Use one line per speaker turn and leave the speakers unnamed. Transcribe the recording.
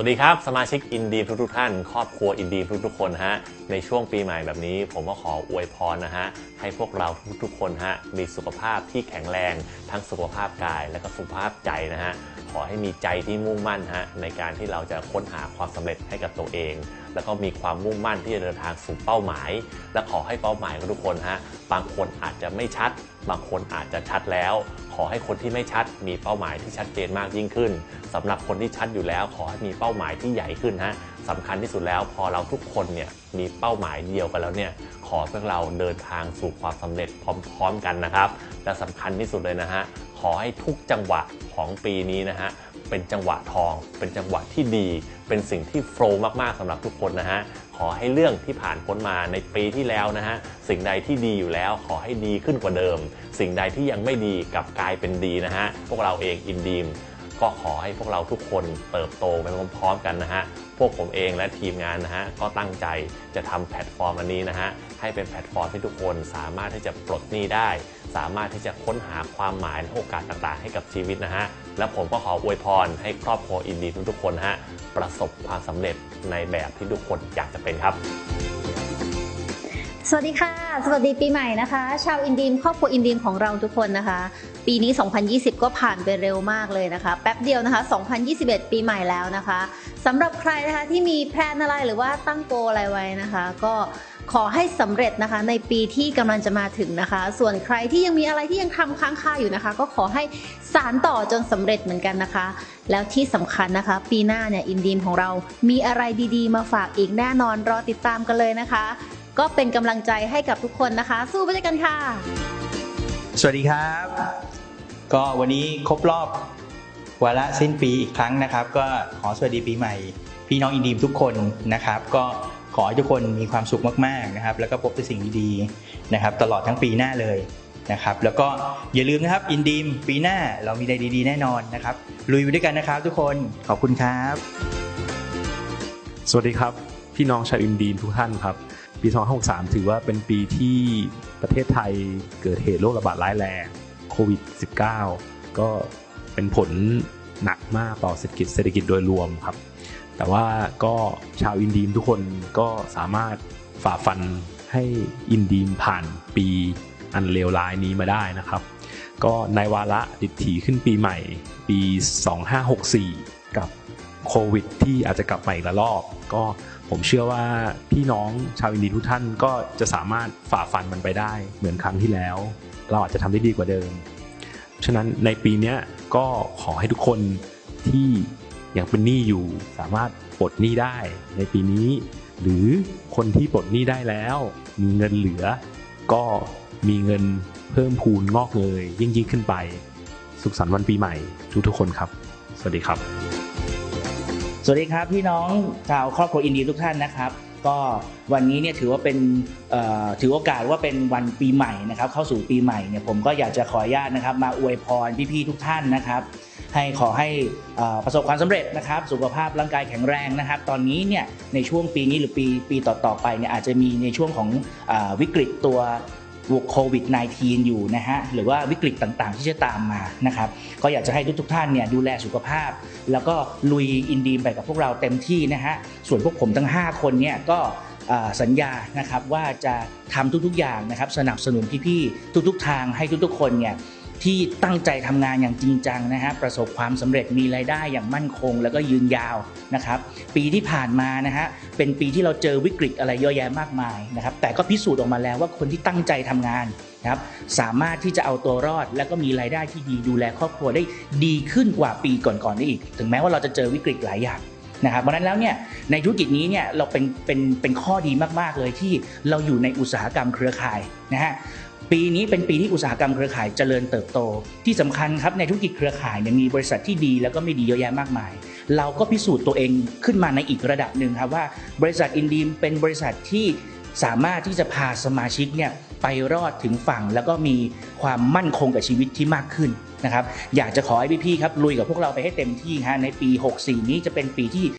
สวัสดีครับ สมาชิกอินดีทุกๆท่าน ครอบครัวอินดีทุกๆคนฮะในช่วงปีใหม่แบบนี้ ผมก็ขออวยพรนะฮะให้พวกเราทุกๆคนฮะมีสุขภาพที่แข็งแรง ทั้งสุขภาพกายและก็สุขภาพใจนะฮะขอให้มีใจที่มุ่งมั่นฮะในการที่เราจะค้นหาความสำเร็จให้กับตัวเอง แล้วก็มีความมุ่งมั่นที่จะเดินทางสู่เป้าหมาย และขอให้เป้าหมายของทุกคนฮะบางคนอาจจะไม่ชัด บางคนอาจจะชัดแล้ว ขอให้คนที่ไม่ชัด มีเป้าหมายที่ชัดเจนมากยิ่งขึ้นสำหรับคนที่ชัดอยู่แล้ว ขอให้มีเป้าหมายที่ใหญ่ขึ้นฮะสำคัญที่สุดแล้วพอเราทุกคนเนี่ยมีเป้าหมายเดียวกันแล้วเนี่ยขอพวกเราเดินทางสู่ความสำเร็จพร้อม ๆ กันนะครับและสำคัญที่สุดเลยนะฮะ ขอให้ทุกจังหวะของปีนี้นะฮะเป็นจังหวะทอง เป็นจังหวะที่ดี เป็นสิ่งที่โฟล์มากๆสำหรับทุกคนนะฮะขอให้เรื่องที่ผ่านพ้นมาในปีที่แล้วนะฮะสิ่งใดที่ดีอยู่แล้วขอให้ดีขึ้นกว่าเดิม สิ่งใดที่ยังไม่ดีกลับกลายเป็นดีนะฮะพวกเราเองอินดีม ก็ขอให้พวกเราทุกคนเติบโตไปพร้อมๆกันนะฮะ พวกผมเองและทีมงานนะฮะ ก็ตั้งใจจะทำแพลตฟอร์มอันนี้นะฮะ ให้เป็นแพลตฟอร์มที่ทุกคนสามารถที่จะปลดหนี้ได้ สามารถที่จะค้นหาความหมายและโอกาสต่างๆ ให้กับชีวิตนะฮะ และผมก็ขออวยพรให้ครอบครัวอินดีทุกๆคนนะฮะประสบความสำเร็จในแบบที่ทุกคนอยากจะเป็นครับ
สวัสดีค่ะ สวัสดีปีใหม่นะคะ ชาวอินดีมครอบครัวอินดีมของเราทุกคนนะคะ ปีนี้ 2020 ก็ผ่านไปเร็วมากเลยนะคะ แป๊บเดียวนะคะ 2021 ปีใหม่แล้วนะคะสำหรับใครนะคะที่มีแพลนอะไรหรือว่าตั้งโกอะไรไว้นะคะ ก็ขอให้สำเร็จนะคะในปีที่กำลังจะมาถึงนะคะ ส่วนใครที่ยังมีอะไรที่ยังทำค้างคาอยู่นะคะ ก็ขอให้สารต่อจนสำเร็จเหมือนกันนะคะ แล้วที่สำคัญนะคะ ปีหน้าเนี่ยอินดีมของเรามีอะไรดีๆ มาฝากอีกแน่นอนรอติดตามกันเลยนะคะ ก็เป็นกำลังใจให้กับทุกคนนะคะ สู้ไปด้วยกันค่ะ
สวัสดีครับ ก็วันนี้ครบรอบวาระสิ้นปีอีกครั้งนะครับ ก็ขอสวัสดีปีใหม่ พี่น้องอินดีมทุกคนนะครับ ก็ขอให้ทุกคนมีความสุขมากๆนะครับ แล้วก็พบแต่สิ่งดีๆนะครับ ตลอดทั้งปีหน้าเลยนะครับ แล้วก็อย่าลืมนะครับอินดีมปีหน้าเรามีอะไรดีๆแน่นอนนะครับลุยไปด้วยกันนะครับ ทุกคนขอบคุณครับ
สวัสดีครับ พี่น้องชาวอินดีนทุกท่านครับ ปี 2563 ถือว่าเป็นปีที่ประเทศไทยเกิดเหตุโรคระบาดร้ายแรงโควิด -19 ก็เป็นผลหนักมากต่อเศรษฐกิจเศรษฐกิจโดยรวมครับ แต่ว่าก็ชาวอินดีมทุกคนก็สามารถฝ่าฟันให้อินดีมผ่านปีอันเลวร้ายนี้มาได้นะครับ ก็ในวาระดิถีขึ้นปีใหม่ปี 2564 กับโควิด ที่อาจจะกลับมาอีกระลอกก็ ผมเชื่อว่าพี่น้องชาวอินดีทุกท่านก็จะสามารถฝ่าฟันมันไปได้เหมือนครั้งที่แล้ว เราอาจจะทำได้ดีกว่าเดิม ฉะนั้นในปีนี้ก็ขอให้ทุกคนที่ยังเป็นหนี้อยู่สามารถปลดหนี้ได้ในปีนี้ หรือคนที่ปลดหนี้ได้แล้ว มีเงินเหลือ ก็มีเงินเพิ่มพูนงอกเงยยิ่งยิ่งขึ้นไป สุขสันต์วันปีใหม่ทุกทุกคนครับ สวัสดีครับ
วัสดีครับพี่น้องชาวครอบครัวอินดีทุกท่านนะครับ ก็วันนี้เนี่ยถือว่าเป็นถือโอกาสว่าเป็นวันปีใหม่นะครับเข้าสู่ปีใหม่เนี่ยผมก็อยากจะขออนุญาตนะครับ มาอวยพรพี่ๆทุกท่านนะครับ ให้ขอให้ประสบความสำเร็จนะครับ สุขภาพร่างกายแข็งแรงนะครับ ตอนนี้เนี่ยในช่วงปีนี้หรือปีปีต่อๆไปเนี่ยอาจจะมีในช่วงของอวิกฤตตัว โควิด -19 อยู่นะฮะหรือว่าวิกฤตต่างๆ ที่จะตามมานะครับก็อยากจะให้ทุกๆท่านเนี่ยดูแลสุขภาพ แล้วก็ลุยอินดีมไปกับพวกเราเต็มที่นะฮะส่วนพวกผมทั้ง 5 คนเนี่ยก็สัญญานะครับว่าจะทำทุกๆอย่างนะครับ สนับสนุนพี่ๆทุกๆทางให้ทุกๆคนเนี่ย ที่ตั้งใจทำงานอย่างจริงจังนะฮะประสบความสำเร็จมีรายได้อย่างมั่นคง แล้วก็ยืนยาวนะครับปีที่ผ่านมานะฮะเป็นปีที่เราเจอวิกฤตอะไรเยอะแยะมากมายนะครับแต่ก็พิสูจน์ออกมาแล้วว่าคนที่ตั้งใจทำงานนะครับสามารถที่จะเอาตัวรอด แล้วก็มีรายได้ที่ดีดูแลครอบครัวได้ดีขึ้นกว่าปีก่อนๆได้อีก ถึงแม้ว่าเราจะเจอวิกฤตหลายอย่างนะครับเพราะฉะนั้นแล้วเนี่ยในธุรกิจนี้เนี่ยเราเป็นเป็นเป็นข้อดีมากๆเลยที่เราอยู่ในอุตสาหกรรมเครือข่ายนะฮะ ปีนี้เป็นปีที่อุตสาหกรรมเครือข่ายเจริญเติบโต ที่สำคัญครับในธุรกิจเครือข่ายเนี่ยมีบริษัทที่ดีแล้วก็ไม่ดีเยอะแยะมากมาย เราก็พิสูจน์ตัวเองขึ้นมาในอีกระดับหนึ่งครับว่าบริษัทอินดีมเป็นบริษัทที่สามารถที่จะพาสมาชิกเนี่ยไปรอดถึงฝั่งแล้วก็มีความมั่นคงกับชีวิตที่มากขึ้นนะครับอยากจะขอให้พี่ๆครับลุยกับพวกเราไปให้เต็มที่ฮะในปี 64 นี้จะเป็นปีที่